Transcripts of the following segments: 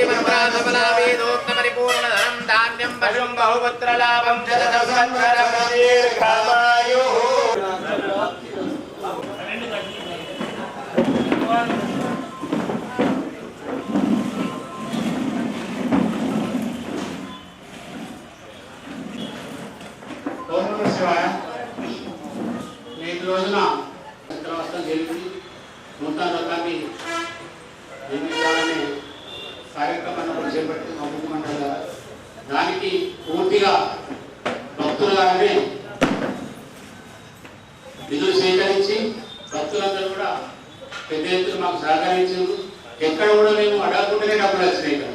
ప్రతిష్టతి పరిపూర్ణధనం ధాన్యం పశుం బహుపుత్రలాభం పూర్తిగా భక్తులుగానే నిధులు స్వీకరించి భక్తులందరూ కూడా పెద్ద ఎత్తున మాకు సహకరించారు. ఎక్కడ కూడా మేము అడగకుండానే డబ్బులు వచ్చినాయి ఇక్కడ.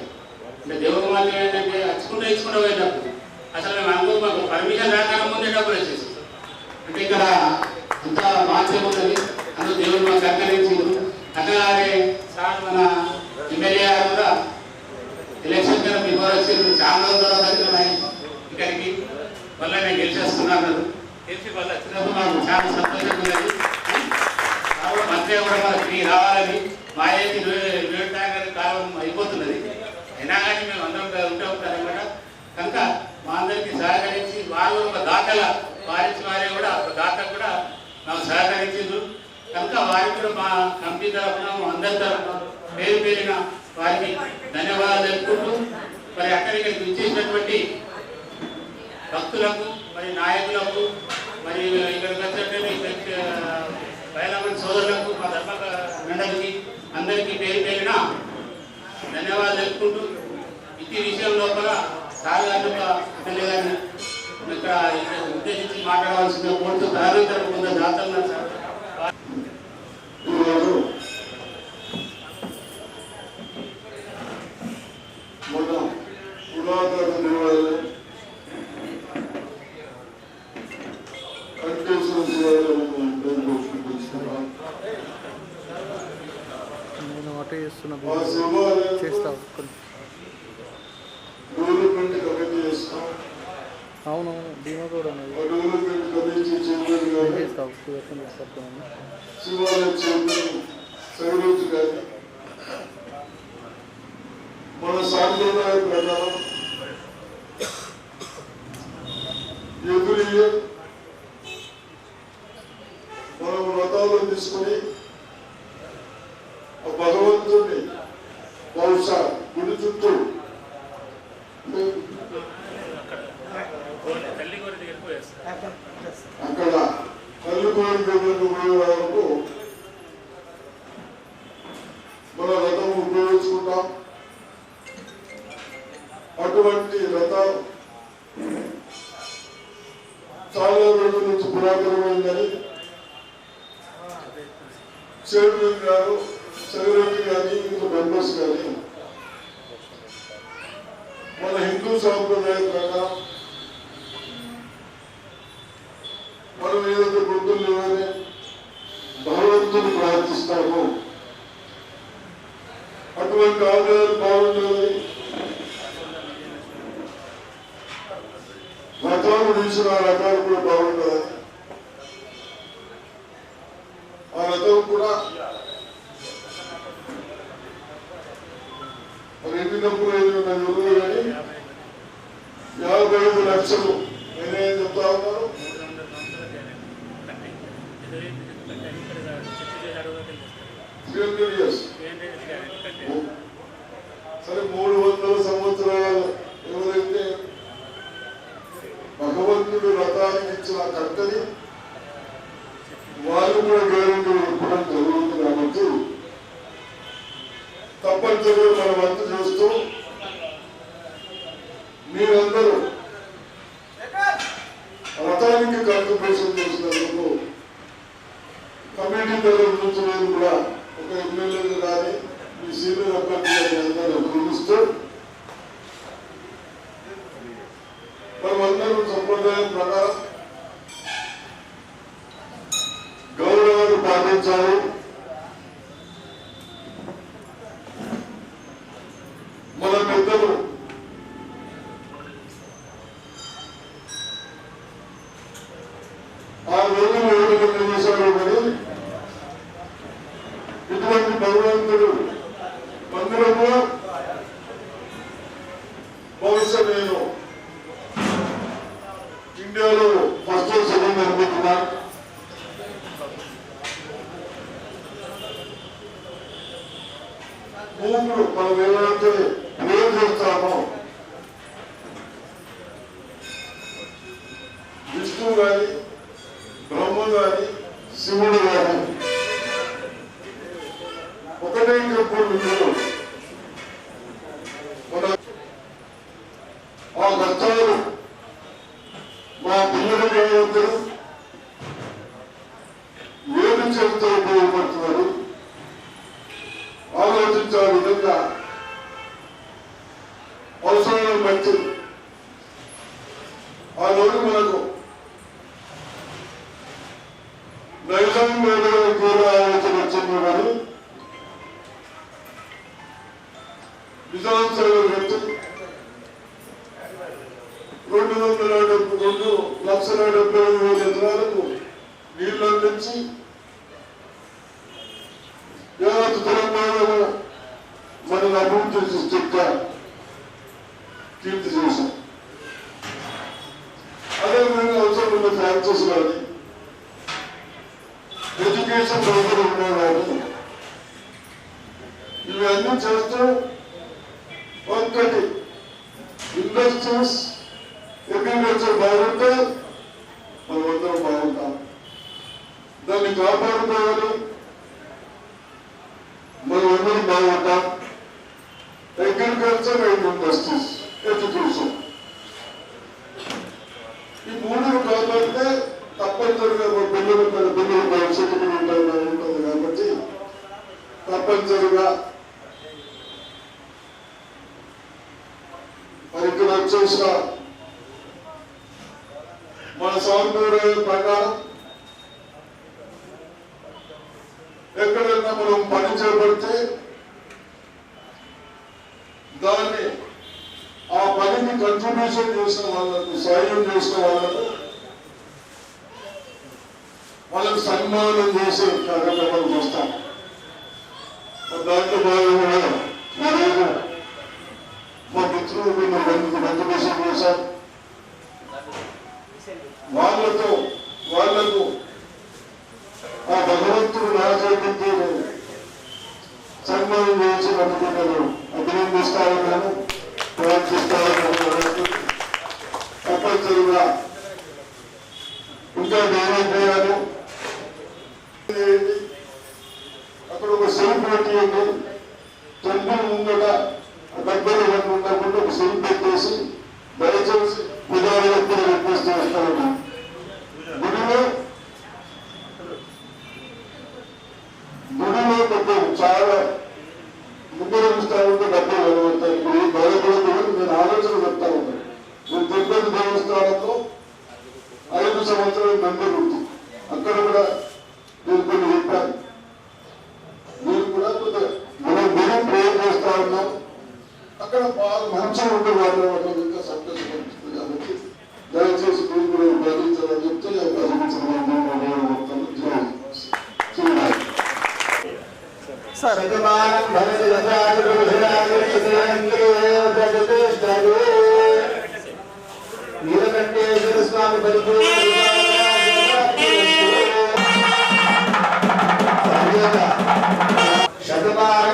అంటే దేవుడు మాత్రం ఏంటంటే అచ్చుకుంటూ ఇచ్చుకుంటూ పోయేటప్పుడు అసలు మేము అనుకో మాకు పర్మిషన్ రాకుండా ముందే డబ్బులు వచ్చేసి అంటే ఇక్కడ అంతా మాత్రం ఉన్నది. అందులో దేవుడు మాకు సహకరించారు. అట్లాగే సార్ మన ఎమ్మెల్యే గారు కూడా ఎలక్షన్ కన్నా బిఫోర్ వచ్చి చాలా రోజుల తర్వాత వచ్చిన ఇక్కడికి వల్ల నేను గెలిచేస్తున్నాను. గెలిచి వాళ్ళు వచ్చినప్పుడు మాకు చాలా సంతోషంగా ఉన్నది కాబట్టి మంత్రి కూడా మనకి రావాలని మా వేడి తాగని కాలం అయిపోతున్నది. అయినా కానీ మేము అందరం ఉంటే ఉంటారు అనమాట కనుక మా అందరికి సహకరించి వాళ్ళు ఒక దాతల వారించి వారే కూడా ఒక దాత కూడా నాకు సహకరించారు కనుక వారికి కూడా మా కంపెనీ తరఫున అందరి తరఫున పేరు పేరిన వారికి ధన్యవాదాలు తెలుపుకుంటూ మరి అక్కడికి ఇచ్చేసినటువంటి భక్తులకు మరి నాయకులకు మరి ఇక్కడికి వచ్చినటువంటి బయలమని సోదరులకు మా ధర్మ మండలికి అందరికీ పేరు పేరిన ధన్యవాదాలు తెలుపుకుంటూ ఇది విషయం లోపల సార్ గారిని ఒక ఎమ్మెల్యే గారిని ఇక్కడ ఉద్దేశించి మాట్లాడవలసిందిగా కోరుతూ తదనంతరం కొంత జాతర సార్ ఈరోజు మన పురాతన దేవాలయం వెంకటేశ్వర శివాలయం దర్శించుకున్నాం నేను అటే చేస్తున్నా ఆ శివాలయం చేస్తా డెవలప్మెంట్ కమిటీ చేస్తాం అవునవును భీమా కూడా ఉన్నది ఆ డెవలప్మెంట్ కమిటీ చైర్మన్ గారు చేస్తా సుదర్శన్ చెప్తాను శివాలయం చైర్మన్ సైరోజ్ కూడా మన సాంప్రదాయ ప్రకారం ఎవ్రీ మనం వ్రతాలు తీసుకొని తల్లి కోరిక వరకు మన రథం ఉపయోగించుకుంటాం. అటువంటి రథం చాలా రోజుల నుంచి పురాతనమైందని చైర్మన్ గారు సెక్రటరీ కానీ ఇంకా మెంబర్స్ కానీ మన హిందూ సాంప్రదాయం ప్రకారం మనం ఏదైతే గుర్తులు భగవంతుని ప్రార్థిస్తాము. అటువంటి ఆదాయాలు బాగుండాలి రథాలు తీసిన ఆ రథాలు కూడా బాగుండాలి ఆ రథం కూడా మరి ఎన్ని డబ్బులు అయితే యాభై ఐదు లక్షలు. నేనేం చెప్తా ఉన్నాను త్రీ ఇయర్స్ సరే మూడు వందల సంవత్సరాలు ఎవరైతే భగవంతుడు రథానికి ఇచ్చిన కట్టని వారు కూడా గ్యారెంటీ ఇవ్వడం జరుగుతుంది కాబట్టి తప్పనిసరిగా మనం అంత చూస్తూ మీరందరూ రథానికి కాంట్రిబ్యూషన్ చేసినందుకు కమిటీ తరఫు నుంచి నేను కూడా ఒక ఎమ్మెల్యేలు కానీ మీ సీనియర్ అభ్యర్థులు అందరూ పిలుస్తూ మనమందరం సంప్రదాయం ప్రకారం గౌరవాన్ని పాటించాలి మన పెద్దలు ఆ రోజు వేడుకలు చేశారు మరి ఇటువంటి భగవంతుడు మన అందరము కోసం నేను ఇండియాలో ఫస్ట్ సెకండ్ అనుకుంటున్నా భూములు మనం ఏమైతే ఏం చేస్తామో విష్ణువు గాని బ్రహ్మ గాని శివుడు గాని ఒకటే టెంపుల్ ఉండదు మన ఆ కష్టాలు మా పిల్లలు కావద్దరు ఏమి చేస్తూ ఉపయోగపడుతున్నారు ఆలోచించే విధంగా అవసరాలను బట్టి ఆ రోజు మనకు నైజాం మీద కూడా ఆలోచన వచ్చింది కానీ నిజాం రెండు వందల డెబ్బై రెండు లక్షల డెబ్బై ఐదు వేల ఎకరాలకు నీళ్ళు అందించి యావత్ తెలంగాణలో మనల్ని అభివృద్ధి సృష్టిగా కీర్తి చేశాం అదేవిధంగా అవసరం ఉన్న ఫ్రాంచైజ్ కానీ ఎడ్యుకేషన్ సౌకర్యం ఉన్నాయి ఇవన్నీ చేస్తూ ఒక్కటి ఇండస్ట్రీస్ అగ్రికల్చర్ బాగుంటే మనమందరం బాగుంటాం. దాన్ని కాపాడుకోవాలి. మనం అందరం బాగుంటాం. Agriculture and industries education. ఈ మూడు కాపాడితే తప్పనిసరిగా మా పిల్లలు మన పిల్లలు భవిష్యత్తు కూడా ఉంటుంది ఉంటుంది కాబట్టి తప్పనిసరిగా వారికి ఇక్కడ వచ్చేసిన మన సాంప్రదాయ ప్రకారం ఎక్కడైనా మనం పని చేపడితే దాన్ని ఆ పనిని కంట్రిబ్యూషన్ చేసిన వాళ్ళకు సాయం చేసిన వాళ్ళకు వాళ్ళకి సన్మానం చేసే కార్యక్రమాలు చేస్తాం. దాంట్లో భాగంగా మా మిత్రులు మేము మంచి మంచి విషయం చేశాం వాళ్ళతో వాళ్ళకు ఆ భగవంతుడు నా సన్మానం చేసినప్పుడు నేను అభినందిస్తా ఉన్నాను ప్రవర్తిస్తా తప్పనిసరిగా ఇంకా నేనేం చేయాలి. అక్కడ ఒక సెల్ఫ్ పెట్టియండి టెంపుల్ ముందట దగ్గర ఉండకుండా ఒక సెల్ఫ్ పెట్టేసి దయచేసి పుజారులకు రిక్వెస్ట్ చేస్తా ఉన్నాను గుడిలో గుడిలో కొంచెం చాలా ముగ్గురు ఉంటే డబ్బులు వెలవడతాయి ఇప్పుడు ఈ భయపడకూడదు నేను ఆలోచన చెప్తా ఉన్నాను నేను తిరుపతి దేవస్థానంలో ఐదు సంవత్సరాల మెంబర్ ఉంది అక్కడ కూడా నేను కొన్ని చెప్పాను మీరు కూడా కొద్దిగా మనం గుడి ప్రేర్ చేస్తా ఉన్నాం అక్కడ బాగా మంచిగా ఉండే వాతావరణం ఇంకా సంతోషపడుతుంది కాబట్టి దయచేసి మీరు కూడా ఉపయోగించాలని చెప్తే అవకాశం ఇచ్చిన చేయాలి సార్ శతమానం భవతి దశాదిపురుషరాజు నీలకంఠేశ్వర స్వామి శతమానం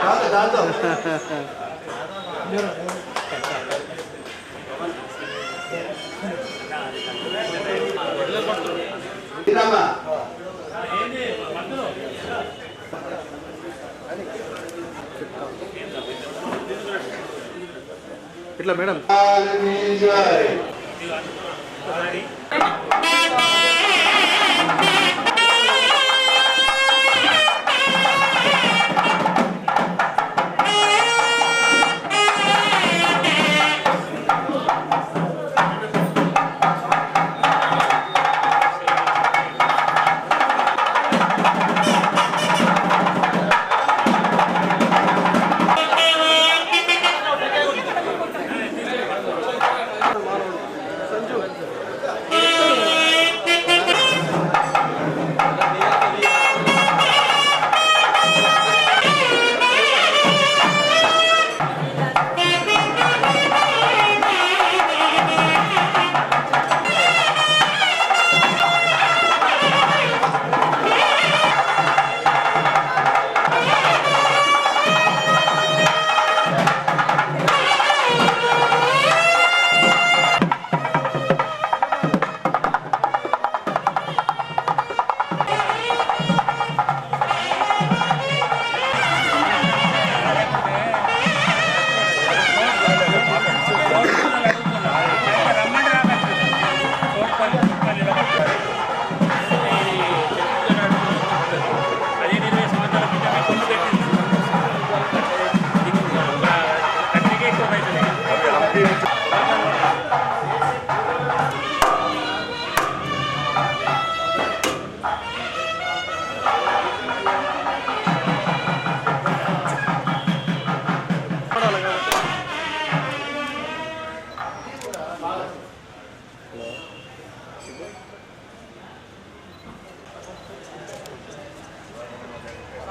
దాంతో దాంతో ఇదమ్మా ఇట్లా మేడం 很准。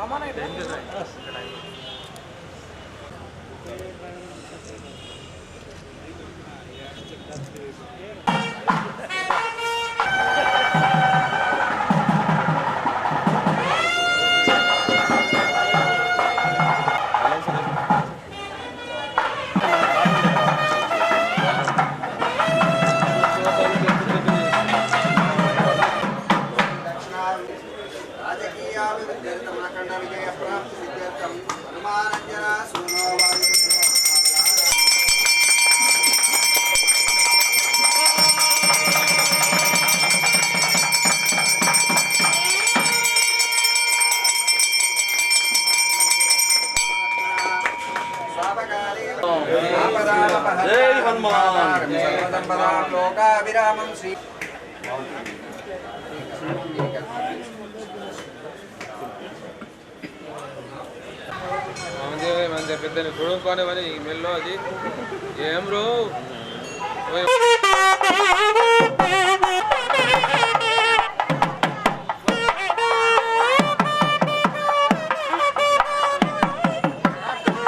噛まないで全然ない。లోకాభిరామం శ్రీ మంచి మంచి పెద్ద మెల్లో అది. ఏం రో?